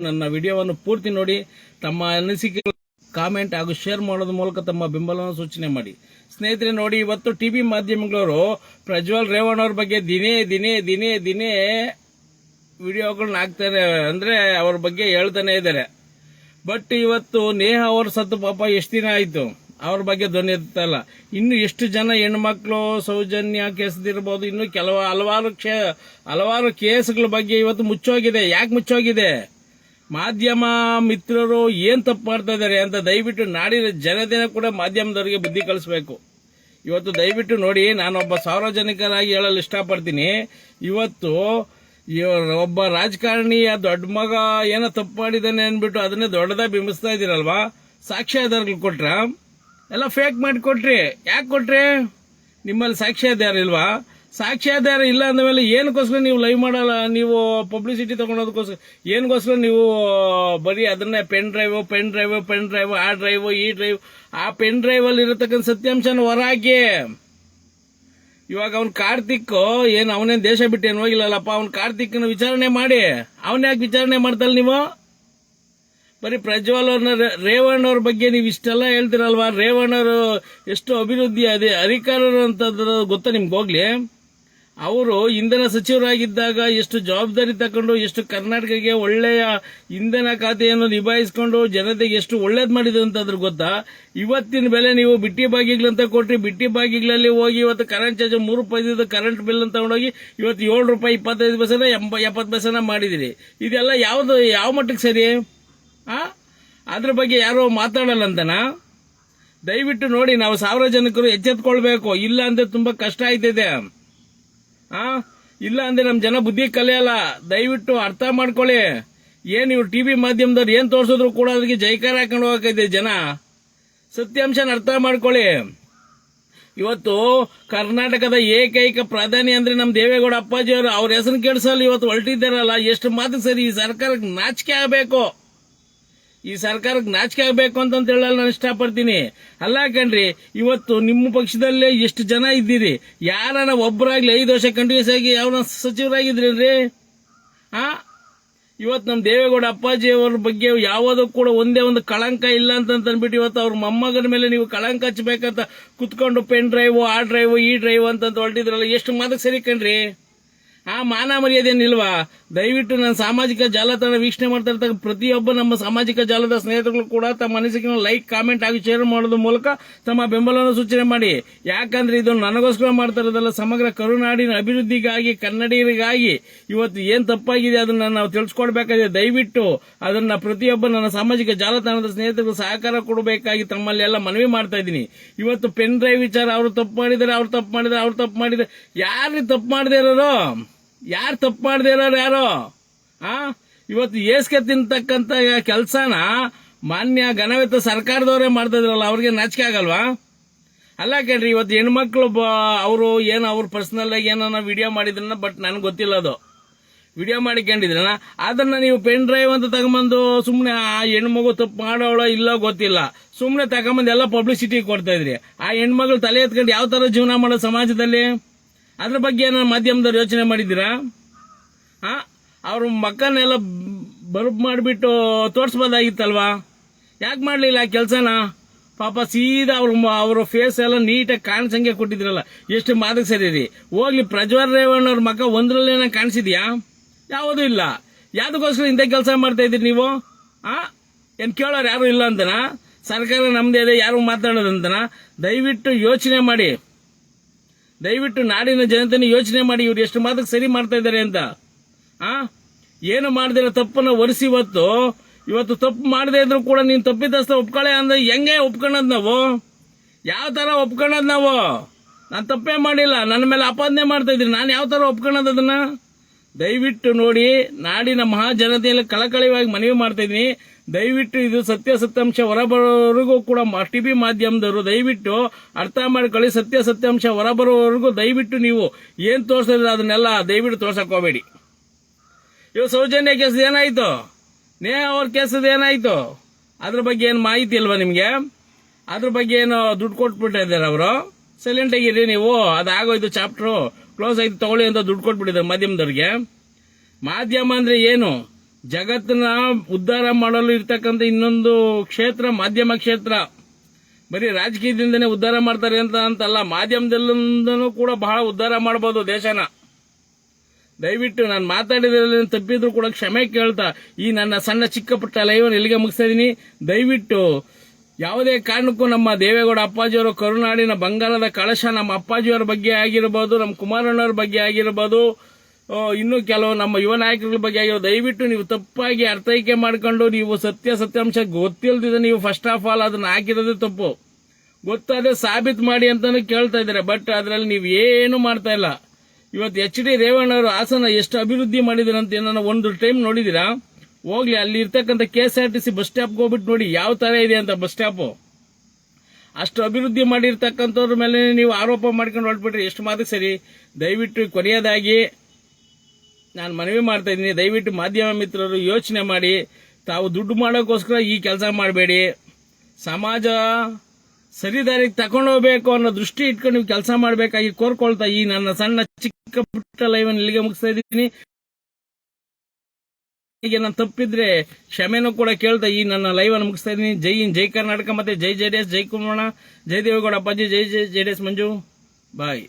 ನನ್ನ ವಿಡಿಯೋವನ್ನು ಪೂರ್ತಿ ನೋಡಿ, ತಮ್ಮ ಅನಿಸಿಕೆ ಕಾಮೆಂಟ್ ಹಾಗೂ ಶೇರ್ ಮಾಡೋದ್ರ ಮೂಲಕ ತಮ್ಮ ಬೆಂಬಲವನ್ನು ಸೂಚನೆ ಮಾಡಿ. ಸ್ನೇಹಿತರೆ, ನೋಡಿ, ಇವತ್ತು ಟಿ ವಿ ಮಾಧ್ಯಮಗಳವರು ಪ್ರಜ್ವಲ್ ರೇವಣ್ಣ ಅವ್ರ ಬಗ್ಗೆ ದಿನೇ ದಿನೇ ದಿನೇ ದಿನೇ ವಿಡಿಯೋಗಳನ್ನ ಹಾಕ್ತಾರೆ ಅಂದ್ರೆ ಅವ್ರ ಬಗ್ಗೆ ಹೇಳ್ತಾನೆ ಇದ್ದಾರೆ. ಬಟ್ ಇವತ್ತು ನೇಹ ಅವ್ರ ಸತ್ತು ಪಾಪ ಎಷ್ಟು ದಿನ ಆಯ್ತು? ಅವ್ರ ಬಗ್ಗೆ ಧ್ವನಿ ಎತ್ತಲ್ಲ ಇನ್ನು ಎಷ್ಟು ಜನ ಹೆಣ್ಮಕ್ಳು ಸೌಜನ್ಯ ಕೇಸದಿರ್ಬೋದು? ಇನ್ನು ಕೆಲವು ಹಲವಾರು ಕ್ಷೇ, ಹಲವಾರು ಕೇಸ್ಗಳ ಬಗ್ಗೆ ಇವತ್ತು ಮುಚ್ಚೋಗಿದೆ. ಯಾಕೆ ಮುಚ್ಚೋಗಿದೆ? ಮಾಧ್ಯಮ ಮಿತ್ರರು ಏನ್ ತಪ್ಪು ಮಾಡ್ತಾ ಇದ್ದಾರೆ ಅಂತ ದಯವಿಟ್ಟು ನಾಡಿನ ಜನತೆನ ಕೂಡ ಮಾಧ್ಯಮದವರಿಗೆ ಬುದ್ಧಿ ಕಲಿಸ್ಬೇಕು. ಇವತ್ತು ದಯವಿಟ್ಟು ನೋಡಿ, ನಾನೊಬ್ಬ ಸಾರ್ವಜನಿಕರಾಗಿ ಹೇಳಲು ಇಷ್ಟಪಡ್ತೀನಿ. ಇವತ್ತು ಒಬ್ಬ ರಾಜಕಾರಣಿಯ ದೊಡ್ಡ ಮಗ ಏನೋ ತಪ್ಪು ಮಾಡಿದ್ದಾನೆ ಅಂದ್ಬಿಟ್ಟು ಅದನ್ನೇ ದೊಡ್ಡದಾಗಿ ಬಿಂಬಿಸ್ತಾ ಇದ್ದೀರಲ್ವಾ? ಸಾಕ್ಷ್ಯಾಧಾರಗಳು ಕೊಟ್ರ? ಎಲ್ಲ ಫೇಕ್ ಮಾಡಿ ಕೊಟ್ರಿ. ಯಾಕೆ ಕೊಟ್ರಿ? ನಿಮ್ಮಲ್ಲಿ ಸಾಕ್ಷ್ಯಾಧಾರ ಇಲ್ವಾ? ಸಾಕ್ಷ್ಯಾಧಾರ ಇಲ್ಲ ಅಂದಮೇಲೆ ಏನಕ್ಕೋಸ್ಕರ ನೀವು ಲೈವ್ ಮಾಡಲ್ಲ? ನೀವು ಪಬ್ಲಿಸಿಟಿ ತಗೊಳೋದಕ್ಕೋಸ್ಕರ ಏನಕ್ಕೋಸ್ಕರ ನೀವು, ಬರೀ ಅದನ್ನೇ pen drive pen drive pen drive ಆ ಡ್ರೈವ್ ಈ ಡ್ರೈವ್ ಆ ಪೆನ್ ಡ್ರೈವ್ ಅಲ್ಲಿ ಇರತಕ್ಕಂಥ ಸತ್ಯಾಂಶನ ಹೊರಹಾಕಿ ಇವಾಗ ಅವ್ನು ಕಾರ್ತಿಕ್ ಏನು ಅವನೇನ್ ದೇಶ ಬಿಟ್ಟೇನು ಹೋಗಿಲ್ಲಲ್ಲಪ್ಪ? ಅವ್ನು ಕಾರ್ತಿಕ್ನ ವಿಚಾರಣೆ ಮಾಡಿ. ಅವನು ಯಾಕೆ ವಿಚಾರಣೆ ಮಾಡ್ತಲ್ಲ ನೀವು? ಬರೀ ಪ್ರಜ್ವಲ್ ಅವ್ರನ್ನ ರೇವಣ್ಣ ಅವ್ರ ಬಗ್ಗೆ ನೀವು ಇಷ್ಟೆಲ್ಲ ಹೇಳ್ತಿರಲ್ವಾ? ರೇವಣ್ಣವರು ಎಷ್ಟು ಅಭಿವೃದ್ಧಿ ಅದೇ ಅಧಿಕಾರರು ಅಂತಂದ್ರೆ ಗೊತ್ತಾ ನಿಮ್ಗೆ ಹೋಗ್ಲಿ? ಅವರು ಇಂಧನ ಸಚಿವರಾಗಿದ್ದಾಗ ಎಷ್ಟು ಜವಾಬ್ದಾರಿ ತಕೊಂಡು ಎಷ್ಟು ಕರ್ನಾಟಕಕ್ಕೆ ಒಳ್ಳೆಯ ಇಂಧನ ಖಾತೆಯನ್ನು ನಿಭಾಯಿಸಿಕೊಂಡು ಜನತೆಗೆ ಎಷ್ಟು ಒಳ್ಳೇದು ಮಾಡಿದ್ರು ಅಂತಂದ್ರೆ ಗೊತ್ತಾ? ಇವತ್ತಿನ ಬೆಲೆ ನೀವು ಬಿಟ್ಟಿ ಬಾಗಿಗಳಂತ ಕೊಟ್ಟರೆ ಬಿಟ್ಟಿ ಬಾಗಿಗಳಲ್ಲಿ ಹೋಗಿ ಇವತ್ತು ಕರೆಂಟ್ ಚಾರ್ಜ್ ಮೂರು ರೂಪಾಯಿ ಕರೆಂಟ್ ಬಿಲ್ ಅಂತ ತಗೊಂಡೋಗಿ ಇವತ್ತು ಏಳು ರೂಪಾಯಿ ಇಪ್ಪತ್ತೈದು ಪೈಸೆನ ಎಂಬ, ಎಪ್ಪತ್ತು ಪೈಸೆನ ಮಾಡಿದಿರಿ. ಇದೆಲ್ಲ ಯಾವುದು, ಯಾವ ಮಟ್ಟಕ್ಕೆ ಸರಿ? ಆ? ಅದ್ರ ಬಗ್ಗೆ ಯಾರೋ ಮಾತಾಡಲ್ಲ ಅಂತನಾ? ದಯವಿಟ್ಟು ನೋಡಿ, ನಾವು ಸಾರ್ವಜನಿಕರು ಎಚ್ಚೆತ್ಕೊಳ್ಬೇಕು. ಇಲ್ಲ ಅಂದ್ರೆ ತುಂಬಾ ಕಷ್ಟ ಆಯ್ತಿದೆ. ಆ? ಇಲ್ಲ ಅಂದ್ರೆ ನಮ್ ಜನ ಬುದ್ಧಿ ಕಲಿಯಲ್ಲ ದಯವಿಟ್ಟು ಅರ್ಥ ಮಾಡ್ಕೊಳ್ಳಿ. ಏನ್ ಇವ್ರು ಟಿವಿ ಮಾಧ್ಯಮದವ್ರು ಏನ್ ತೋರಿಸಿದ್ರು ಕೂಡ ಅದಕ್ಕೆ ಜೈಕಾರ ಹಾಕೊಂಡು ಹೋಗಕ್ಕೆ ಜನ. ಸತ್ಯಾಂಶನ ಅರ್ಥ ಮಾಡ್ಕೊಳ್ಳಿ. ಇವತ್ತು ಕರ್ನಾಟಕದ ಏಕೈಕ ಪ್ರಧಾನಿ ಅಂದ್ರೆ ನಮ್ ದೇವೇಗೌಡ ಅಪ್ಪಾಜಿ ಅವರು ಅವ್ರ ಹೆಸರು ಕೆಡಿಸಲು ಇವತ್ತು ಹೊರಟಿದ್ದಾರಲ್ಲ, ಎಷ್ಟು ಮಾತು ಸರಿ ಈ ಸರ್ಕಾರಕ್ಕೆ ನಾಚಿಕೆ ಆಗಬೇಕು. ಈ ಸರ್ಕಾರಕ್ಕೆ ನಾಚಿಕೆ ಆಗಬೇಕು ಅಂತ ಹೇಳಲು ನಾನು ಇಷ್ಟಪಡ್ತೀನಿ. ಅಲ್ಲ ಕಣ್ರಿ, ಇವತ್ತು ನಿಮ್ಮ ಪಕ್ಷದಲ್ಲೇ ಎಷ್ಟು ಜನ ಇದ್ದೀರಿ? ಯಾರನ್ನ ಒಬ್ಬರಾಗ್ಲಿ ಐದು ವರ್ಷ ಕಂಟಿನ್ಯೂಸ್ ಆಗಿ ಯಾವ ಸಚಿವರಾಗಿದ್ರಿ ಹಾ ಇವತ್ತು ನಮ್ಮ ದೇವೇಗೌಡ ಅಪ್ಪಾಜಿ ಅವ್ರ ಬಗ್ಗೆ ಯಾವುದೂ ಕೂಡ ಒಂದೇ ಒಂದು ಕಳಂಕ ಇಲ್ಲ ಅಂತ ಅಂದ್ಬಿಟ್ಟು ಇವತ್ತು ಅವ್ರ ಮೊಮ್ಮಗನ ಮೇಲೆ ನೀವು ಕಳಂಕ ಹಚ್ಚಬೇಕಂತ ಕುತ್ಕೊಂಡು ಪೆನ್ ಡ್ರೈವ್ ಆ ಡ್ರೈವ್ ಈ ಡ್ರೈವ್ ಅಂತ ಹೊರಟಿದ್ರಲ್ಲ, ಎಷ್ಟು ಮಾತಕ್ಕೆ ಸರಿ ಕಣ್ರಿ? ಆ ಮಾನ ಮರ್ಯಾದೆನಿಲ್ವಾ ದಯವಿಟ್ಟು ನನ್ನ ಸಾಮಾಜಿಕ ಜಾಲತಾಣ ವೀಕ್ಷಣೆ ಮಾಡ್ತಾ ಇರ್ತಕ್ಕ ಪ್ರತಿಯೊಬ್ಬ ನಮ್ಮ ಸಾಮಾಜಿಕ ಜಾಲದ ಸ್ನೇಹಿತರು ಕೂಡ ತಮ್ಮ ಅನಿಸಿಕೆ ಲೈಕ್ ಕಾಮೆಂಟ್ ಆಗಿ ಶೇರ್ ಮಾಡೋದ್ರ ಮೂಲಕ ತಮ್ಮ ಬೆಂಬಲವನ್ನು ಸೂಚನೆ ಮಾಡಿ. ಯಾಕಂದ್ರೆ ಇದು ನನಗೋಸ್ಕರ ಮಾಡ್ತಾ ಇರೋದಲ್ಲ, ಸಮಗ್ರ ಕರುನಾಡಿನ ಅಭಿವೃದ್ಧಿಗಾಗಿ, ಕನ್ನಡಿಗರಿಗಾಗಿ. ಇವತ್ತು ಏನ್ ತಪ್ಪಾಗಿದೆ ಅದನ್ನ ನಾವು ತಿಳಿಸ್ಕೊಡ್ಬೇಕಾಗಿದೆ. ದಯವಿಟ್ಟು ಅದನ್ನ ಪ್ರತಿಯೊಬ್ಬ ನನ್ನ ಸಾಮಾಜಿಕ ಜಾಲತಾಣದ ಸ್ನೇಹಿತರು ಸಹಕಾರ ಕೊಡಬೇಕಾಗಿ ತಮ್ಮಲ್ಲಿ ಎಲ್ಲ ಮನವಿ ಮಾಡ್ತಾ ಇದ್ದೀನಿ. ಇವತ್ತು ಪೆನ್ ಡ್ರೈವ್ ವಿಚಾರ, ಅವರು ತಪ್ಪು ಮಾಡಿದರೆ ಅವ್ರು ತಪ್ಪು ಮಾಡಿದರೆ ಅವ್ರು ತಪ್ಪು ಮಾಡಿದರೆ ಯಾರು ತಪ್ಪು ಮಾಡದೇ ಇರೋರು ಯಾರು ತಪ್ಪು ಮಾಡದೇ ಇರೋರು ಯಾರು? ಆ? ಇವತ್ತು ಏಸ್ಗೆ ತಿಂತಕ್ಕಂಥ ಕೆಲಸನ ಮಾನ್ಯ ಘನವೆತ್ತ ಸರ್ಕಾರದವರೇ ಮಾಡ್ತಾ ಇದ್ರಲ್ಲ, ಅವ್ರಿಗೆ ನಾಚಿಕೆ ಆಗಲ್ವಾ? ಅಲ್ಲ ಕೇಳ್ರಿ, ಇವತ್ತು ಹೆಣ್ಮಕ್ಳು ಅವರು ಏನು ಅವ್ರ ಪರ್ಸನಲ್ ಆಗಿ ಏನೋ ವಿಡಿಯೋ ಮಾಡಿದ್ರನ್ನ ಬಟ್ ನನಗೆ ಗೊತ್ತಿಲ್ಲ ಅದು. ವಿಡಿಯೋ ಮಾಡಿಕೊಂಡಿದ್ರನ, ಅದನ್ನ ನೀವು ಪೆನ್ ಡ್ರೈವ್ ಅಂತ ತಗೊಂಬಂದು ಸುಮ್ಮನೆ ಆ ಹೆಣ್ಮಗು ತಪ್ಪು ಮಾಡೋಳ ಇಲ್ಲ ಗೊತ್ತಿಲ್ಲ. ಸುಮ್ಮನೆ ತಗೊಂಬಂದು ಎಲ್ಲ ಪಬ್ಲಿಸಿಟಿ ಕೊಡ್ತಾ ಇದ್ರಿ. ಆ ಹೆಣ್ಮಗಳು ತಲೆ ಎತ್ಕೊಂಡು ಯಾವ ತರ ಜೀವನ ಮಾಡೋ ಸಮಾಜದಲ್ಲಿ? ಅದ್ರ ಬಗ್ಗೆ ಏನೋ ಮಾಧ್ಯಮದವ್ರು ಯೋಚನೆ ಮಾಡಿದ್ದೀರಾ? ಆ ಅವ್ರ ಮಕ್ಕನೆಲ್ಲ ಬರ್ಬ್ ಮಾಡಿಬಿಟ್ಟು ತೋರಿಸ್ಬೋದಾಗಿತ್ತಲ್ವಾ? ಯಾಕೆ ಮಾಡಲಿಲ್ಲ ಕೆಲಸನ? ಪಾಪ ಸೀದಾ ಅವ್ರ ಅವರ ಫೇಸ್ ಎಲ್ಲ ನೀಟಾಗಿ ಕಾಣಿಸಂಗೆ ಕೊಟ್ಟಿದ್ರಲ್ಲ. ಎಷ್ಟು ಮಾದಕ್ ಸರಿ ಹೋಗ್ಲಿ, ಪ್ರಜ್ವಲ್ ರೇವಣ್ಣ ಅವ್ರ ಮಕ್ಕ ಒಂದ್ರಲ್ಲೇನ ಕಾಣಿಸಿದ್ಯಾ? ಯಾವುದೂ ಇಲ್ಲ. ಯಾವುದಕ್ಕೋಸ್ಕರ ಇಂಥ ಕೆಲಸ ಮಾಡ್ತಾ ಇದ್ದೀರಿ ನೀವು? ಆ, ಏನು ಕೇಳೋರು ಯಾರು ಇಲ್ಲ ಅಂತನಾ? ಸರ್ಕಾರ ನಮ್ಮದೇ ಇದೆ, ಯಾರು ಮಾತಾಡೋದಂತನಾ? ದಯವಿಟ್ಟು ಯೋಚನೆ ಮಾಡಿ. ದಯವಿಟ್ಟು ನಾಡಿನ ಜನತೆನ ಯೋಚನೆ ಮಾಡಿ ಇವ್ರು ಎಷ್ಟು ಮಾತಕ್ಕೆ ಸರಿ ಮಾಡ್ತಾ ಇದ್ದಾರೆ ಅಂತ. ಆ? ಏನು ಮಾಡದಿರೋ ತಪ್ಪನ್ನ ಒರೆಸಿ ಇವತ್ತು ಇವತ್ತು ತಪ್ಪು ಮಾಡದೇ ಇದ್ರು ಕೂಡ ನೀನು ತಪ್ಪಿದಸ್ತ ಒಪ್ಕೊಳ್ಳೆ ಅಂದ್ರೆ ಹೆಂಗೆ ಒಪ್ಕೊಳ್ಳೋದು ನಾವು? ಯಾವ ತರ ಒಪ್ಕೊಳ್ಳೋದು ನಾವು? ನಾನು ತಪ್ಪೇ ಮಾಡಿಲ್ಲ, ನನ್ನ ಮೇಲೆ ಅಪಾದನೆ ಮಾಡ್ತಾ ಇದ್ದೀನಿ ನಾನು ಯಾವ ತರ ಒಪ್ಕೊಳ್ಳೋದು ಅದನ್ನ? ದಯವಿಟ್ಟು ನೋಡಿ, ನಾಡಿನ ಮಹಾಜನತೆಯಲ್ಲಿ ಕಳಕಳಿವಾಗಿ ಮನವಿ ಮಾಡ್ತಾ ದಯವಿಟ್ಟು ಇದು ಸತ್ಯ ಸತ್ಯಾಂಶ ಹೊರಬರೋವರೆಗೂ ಕೂಡ ಟಿ ವಿ ಮಾಧ್ಯಮದವರು ದಯವಿಟ್ಟು ಅರ್ಥ ಮಾಡ್ಕೊಳ್ಳಿ. ಸತ್ಯ ಸತ್ಯಾಂಶ ಹೊರಬರೋವರೆಗೂ ದಯವಿಟ್ಟು ನೀವು ಏನು ತೋರಿಸಿದ್ರೆ ಅದನ್ನೆಲ್ಲ ದಯವಿಟ್ಟು ತೋರ್ಸಕ್ ಹೋಗಬೇಡಿ ಇವ್ ಸೌಜನ್ಯ ಕೇಸದ ಏನಾಯ್ತು? ನೇ ಅವ್ರ ಕೇಸದ ಏನಾಯ್ತು? ಅದ್ರ ಬಗ್ಗೆ ಏನು ಮಾಹಿತಿ ಇಲ್ವಾ ನಿಮಗೆ? ಅದ್ರ ಬಗ್ಗೆ ಏನು ದುಡ್ಡು ಕೊಟ್ಬಿಟ್ಟಿದ್ದಾರೆ ಅವರು? ಸೈಲೆಂಟ್ ಆಗಿರಿ ನೀವು. ಅದಾಗೋಯ್ತು ಚಾಪ್ಟರ್ ಕ್ಲೋಸ್ ಆಯ್ತು, ತಗೊಳ್ಳಿ ಅಂತ ದುಡ್ಡು ಕೊಟ್ಬಿಟ್ಟಿದ್ದಾರೆ ಮಾಧ್ಯಮದವ್ರಿಗೆ. ಮಾಧ್ಯಮ ಅಂದ್ರೆ ಏನು? ಜಗತ್ತನ್ನ ಉದ್ಧಾರ ಮಾಡಲು ಇರ್ತಕ್ಕಂಥ ಇನ್ನೊಂದು ಕ್ಷೇತ್ರ, ಮಾಧ್ಯಮ ಕ್ಷೇತ್ರ. ಬರೀ ರಾಜಕೀಯದಿಂದನೇ ಉದ್ಧಾರ ಮಾಡ್ತಾರೆ ಅಂತ ಅಂತಲ್ಲ, ಮಾಧ್ಯಮದಲ್ಲಿಂದನೂ ಕೂಡ ಬಹಳ ಉದ್ಧಾರ ಮಾಡಬಹುದು ದೇಶನ. ದಯವಿಟ್ಟು ನಾನು ಮಾತಾಡಿದ್ರಲ್ಲಿ ತಪ್ಪಿದ್ರು ಕೂಡ ಕ್ಷಮೆ ಕೇಳ್ತಾ, ಈ ನನ್ನ ಸಣ್ಣ ಚಿಕ್ಕ ಪುಟ್ಟ ಲೈವ್ ಎಲ್ಲಿಗೆ ಮುಗಿಸ್ತಾ ಇದೀನಿ. ದಯವಿಟ್ಟು ಯಾವುದೇ ಕಾರಣಕ್ಕೂ ನಮ್ಮ ದೇವೇಗೌಡ ಅಪ್ಪಾಜಿಯವರು ಕರುನಾಡಿನ ಬಂಗಾರದ ಕಳಶ ನಮ್ಮ ಅಪ್ಪಾಜಿಯವರ ಬಗ್ಗೆ ಆಗಿರ್ಬೋದು, ನಮ್ಮ ಕುಮಾರಣ್ಣವ್ರ ಬಗ್ಗೆ ಆಗಿರ್ಬೋದು ಇನ್ನು ಕೆಲವು ನಮ್ಮ ಯುವ ನಾಯಕರ ಬಗ್ಗೆ ಆಗಿರೋ ದಯವಿಟ್ಟು ನೀವು ತಪ್ಪಾಗಿ ಅರ್ಥೈಕೆ ಮಾಡ್ಕೊಂಡು ನೀವು ಸತ್ಯ ಸತ್ಯಾಂಶ ಗೊತ್ತಿಲ್ದಿದೆ ನೀವು ಫಸ್ಟ್ ಆಫ್ ಆಲ್ ಅದನ್ನ ಹಾಕಿರೋದೇ ತಪ್ಪು. ಗೊತ್ತಾದ್ರೆ ಸಾಬೀತು ಮಾಡಿ ಅಂತಾನು ಕೇಳ್ತಾ ಇದ್ದಾರೆ ಬಟ್ ಅದರಲ್ಲಿ ನೀವು ಏನು ಮಾಡ್ತಾ ಇಲ್ಲ. ಇವತ್ತು ಎಚ್ ಡಿ ರೇವಣ್ಣವರು ಹಾಸನ ಎಷ್ಟು ಅಭಿವೃದ್ಧಿ ಮಾಡಿದಿರ ಅಂತ ಏನನ್ನ ಒಂದು ಟೈಮ್ ನೋಡಿದಿರಾ ಹೋಗ್ಲಿ, ಅಲ್ಲಿ ಇರ್ತಕ್ಕಂಥ K S R T C bus stop ಹೋಗ್ಬಿಟ್ಟು ನೋಡಿ ಯಾವ ತರ ಇದೆ ಅಂತ ಬಸ್ ಸ್ಟಾಪ್ ಅಷ್ಟು ಅಭಿವೃದ್ಧಿ ಮಾಡಿರ್ತಕ್ಕಂಥವ್ರ ಮೇಲೆ ನೀವು ಆರೋಪ ಮಾಡ್ಕೊಂಡು ಹೊರಟ್ಬಿಟ್ರೆ ಎಷ್ಟು ಮಾತು ಸರಿ. ದಯವಿಟ್ಟು ಕೊನೆಯದಾಗಿ ನಾನು ಮನವಿ ಮಾಡ್ತಾ ಇದ್ದೀನಿ, ದಯವಿಟ್ಟು ಮಾಧ್ಯಮ ಮಿತ್ರರು ಯೋಚನೆ ಮಾಡಿ, ತಾವು ದುಡ್ಡು ಮಾಡೋಕ್ಕೋಸ್ಕರ ಈ ಕೆಲಸ ಮಾಡಬೇಡಿ. ಸಮಾಜ ಸರಿದಾರಿಗೆ ತಗೊಂಡು ಹೋಗ್ಬೇಕು ಅನ್ನೋ ದೃಷ್ಟಿ ಇಟ್ಕೊಂಡು ನೀವು ಕೆಲಸ ಮಾಡಬೇಕಾಗಿ ಕೋರ್ಕೊಳ್ತಾ ಈ ನನ್ನ ಸಣ್ಣ ಚಿಕ್ಕ ಪುಟ್ಟ ಲೈವ್ ಇಲ್ಲಿಗೆ ಮುಗಿಸ್ತಾ ಇದ್ದೀನಿ. ಈಗ ನಾನು ತಪ್ಪಿದ್ರೆ ಕ್ಷಮೆನೂ ಕೂಡ ಕೇಳ್ತಾ ಈ ನನ್ನ ಲೈವ್ ಅನ್ನು ಮುಗಿಸ್ತಾ ಇದ್ದೀನಿ. ಜೈ ಇನ್ ಜೈ ಕರ್ನಾಟಕ ಮತ್ತೆ ಜೈ ಜೆ ಡಿ ಎಸ್, ಜೈ ಕುಮಾರ ಜೈ ದೇವೇಗೌಡ, ಅಪ್ಪಾಜಿ ಜೈ ಜೈ J D S, Manju, bye.